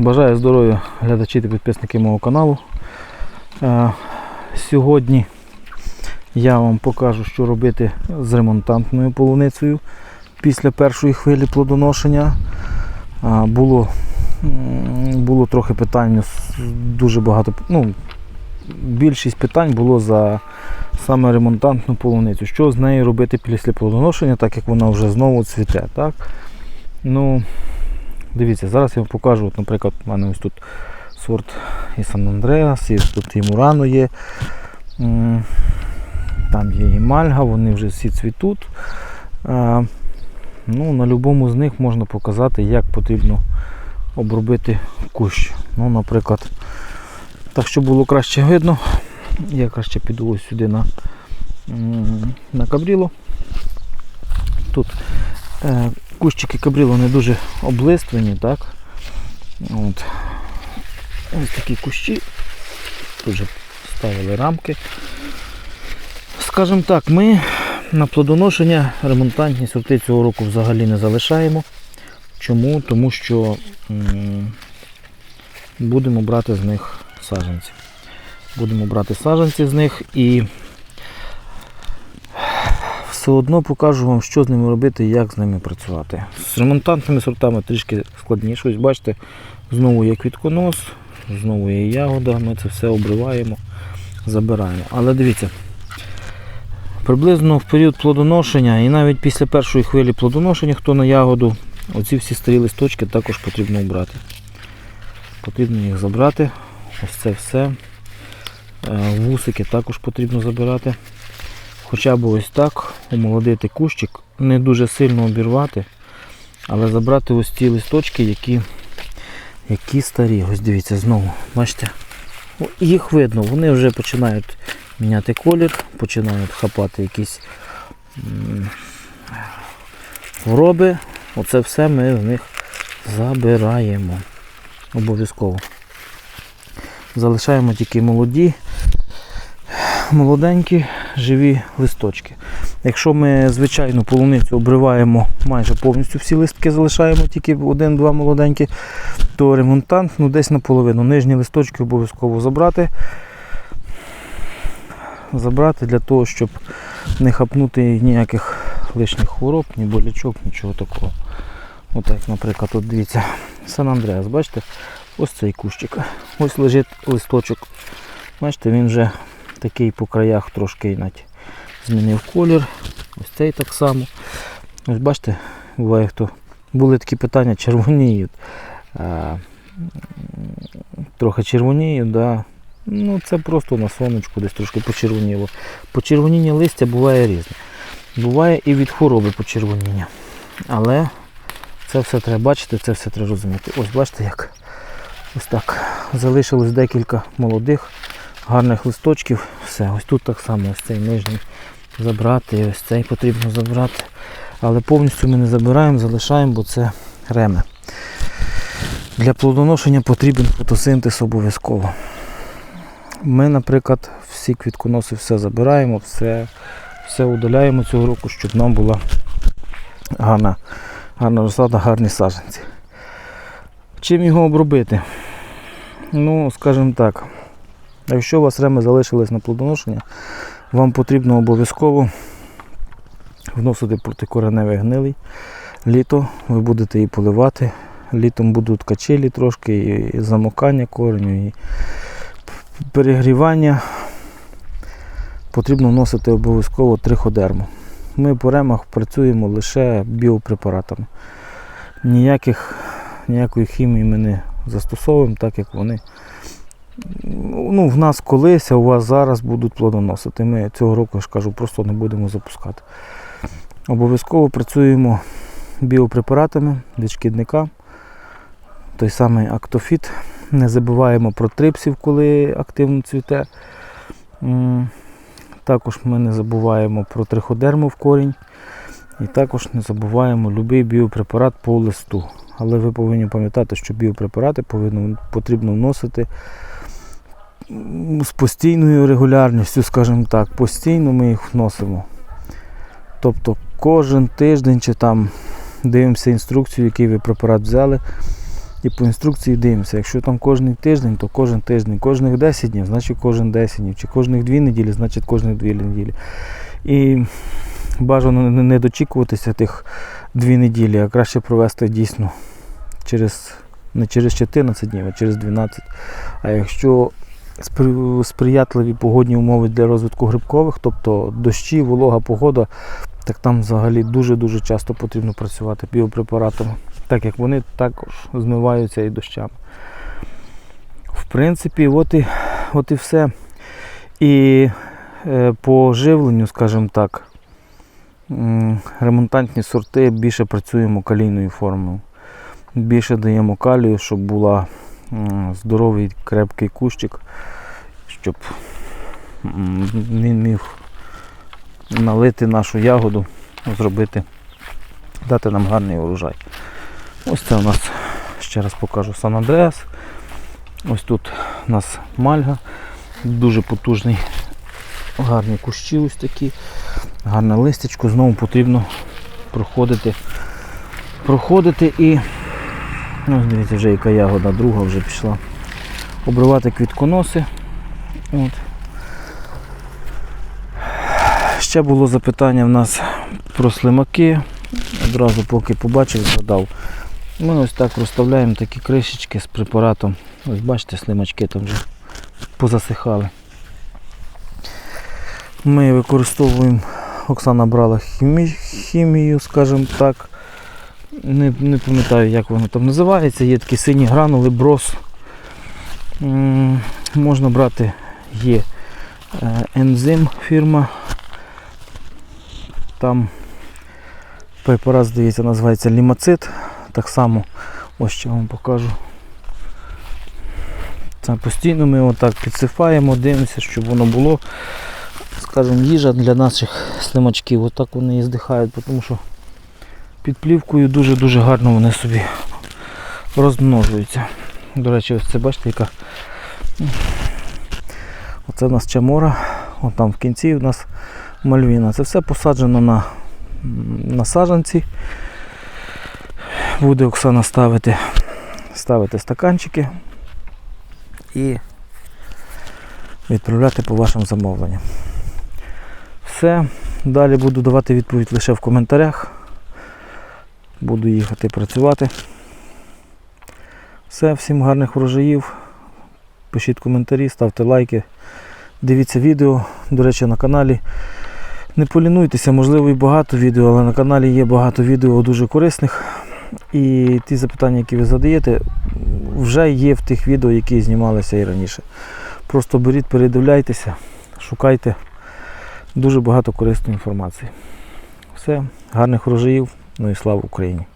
Бажаю здоров'я глядачі та підписники мого каналу. Е, Сьогодні я вам покажу, що робити з ремонтантною полуницею після першої хвилі плодоношення. Е, Було, було трохи питань, дуже багато. Ну, більшість питань було за саме ремонтантну полуницю. Що з нею робити після плодоношення, так як вона вже знову цвіте. Так? Ну, Дивіться, зараз я вам покажу, от, наприклад, у мене ось тут сорт і Сан Андреас, і тут і Мурано є. Там є і Мальга, вони вже всі цвітуть. Ну, на будь-якому з них можна показати, як потрібно обробити кущ. Ну, наприклад, так, щоб було краще видно, я краще піду ось сюди на, на кабріло. Тут е, кущики кабріло не дуже облиствені, так? От. Ось такі кущі. Тут же ставили рамки. Скажімо так, ми на плодоношення ремонтантні сорти цього року взагалі не залишаємо. Чому? Тому що м, будемо брати з них саджанці. Будемо брати саджанці з них і все одно покажу вам, що з ними робити і як з ними працювати. З ремонтантними сортами трішки складніше. Ось бачите, знову є квітконос, знову є ягода, ми це все обриваємо, забираємо. Але дивіться, приблизно в період плодоношення і навіть після першої хвилі плодоношення, хто на ягоду, оці всі старі листочки також потрібно обрати. Потрібно їх забрати. Ось це все. Е, Вусики також потрібно забирати. Хоча б ось так умолодити кущик, не дуже сильно обірвати, але забрати ось ті листочки, які, які старі. Ось дивіться знову, бачите? Їх видно, вони вже починають міняти колір, починають хапати якісь хвороби. Оце все ми в них забираємо. Обов'язково. Залишаємо тільки молоді, молоденькі, живі листочки. Якщо ми звичайну полуницю обриваємо майже повністю всі листки, залишаємо тільки один-два молоденькі, то ремонтант ну, десь наполовину. Нижні листочки обов'язково забрати. Забрати для того, щоб не хапнути ніяких лишніх хвороб, ні болячок, нічого такого. Отак, наприклад, от дивіться, Сан Андреас, бачите, ось цей кущик. Ось лежить листочок. Бачите, він вже такий по краях трошки навіть змінив колір. Ось цей так само. Ось бачите, буває хто. Були такі питання, червоніють. Трохи червоніють, да. Ну це просто на сонечку десь трошки почервоніло. Почервоніння листя буває різне. Буває і від хвороби почервоніння. Але це все треба бачити, це все треба розуміти. Ось бачите як. Ось так. Залишилось декілька молодих, гарних листочків. Все, ось тут так само, ось цей нижній забрати, ось цей потрібно забрати. Але повністю ми не забираємо, залишаємо, бо це реме. Для плодоношення потрібен фотосинтез обов'язково. Ми, наприклад, всі квітконоси все забираємо, все, все удаляємо цього року, щоб нам була гарна, гарна розсада, гарні саджанці. Чим його обробити? Ну, скажімо так, якщо у вас реми залишились на плодоношення, вам потрібно обов'язково вносити протикореневий гнилий. Літо ви будете її поливати. Літом будуть качелі трошки, і- замокання кореню, і перегрівання. Потрібно вносити обов'язково триходерму. Ми по ремах працюємо лише біопрепаратами. Ніяких, ніякої хімії ми не застосовуємо, так як вони ну, в нас колись, а у вас зараз будуть плодоносити. Ми цього року, я ж кажу, просто не будемо запускати. Обов'язково працюємо біопрепаратами від шкідника. Той самий актофіт. Не забуваємо про трипсів, коли активно цвіте. Також ми не забуваємо про триходерму в корінь. І також не забуваємо будь-який біопрепарат по листу. Але ви повинні пам'ятати, що біопрепарати потрібно вносити з постійною регулярністю, скажімо так, постійно ми їх вносимо. Тобто кожен тиждень чи там дивимося інструкцію, який ви препарат взяли, І по інструкції дивимося. Якщо там кожен тиждень, то кожен тиждень, кожних 10 днів, значить кожен 10 днів, чи кожних 2 неділі, значить кожних 2 неділі. І бажано не- дочікуватися тих 2 неділі, а краще провести дійсно через, не через 14 днів, а через 12. А якщо сприятливі погодні умови для розвитку грибкових, тобто дощі, волога, погода, так там взагалі дуже-дуже часто потрібно працювати біопрепаратами, так як вони також змиваються і дощами. В принципі, от і, от і все. І е, по живленню, скажімо так, ремонтантні сорти більше працюємо калійною формою. Більше даємо калію, щоб була здоровий крепкий кущик, щоб він міг налити нашу ягоду, зробити, дати нам гарний урожай. Ось це у нас, ще раз покажу Сан Андреас. Ось тут у нас мальга, дуже потужний, гарні кущі ось такі, гарне листячко, знову потрібно проходити, проходити і ось дивіться, вже яка ягода, друга вже пішла. Обривати квітконоси. От. Ще було запитання в нас про слимаки. Одразу поки побачив, згадав. Ми ось так розставляємо такі кришечки з препаратом. Ось бачите, слимачки там вже позасихали. Ми використовуємо, Оксана брала хімі, хімію, скажімо так. Не, не пам'ятаю, як воно там називається. Є такі сині гранули, брос. Можна брати, є е, ензим фірма. Там препарат, здається, називається лімацит. Так само ось що вам покажу. Це постійно ми отак підсипаємо, дивимося, щоб воно було, скажімо, їжа для наших слимачків. Отак вони і здихають, тому що під плівкою дуже-дуже гарно вони собі розмножуються. До речі, ось це бачите, яка. Оце в нас чамора, от там в кінці у нас мальвіна. Це все посаджено на, на саджанці. Буде Оксана ставити, ставити стаканчики і відправляти по вашим замовленням. Все. Далі буду давати відповідь лише в коментарях. Буду їхати працювати. Все, всім гарних врожаїв. Пишіть коментарі, ставте лайки. Дивіться відео, до речі, на каналі. Не полінуйтеся, можливо і багато відео, але на каналі є багато відео дуже корисних. І ті запитання, які ви задаєте, вже є в тих відео, які знімалися і раніше. Просто беріть, передивляйтеся, шукайте дуже багато корисної інформації. Все, гарних врожаїв, ну і слава Україні!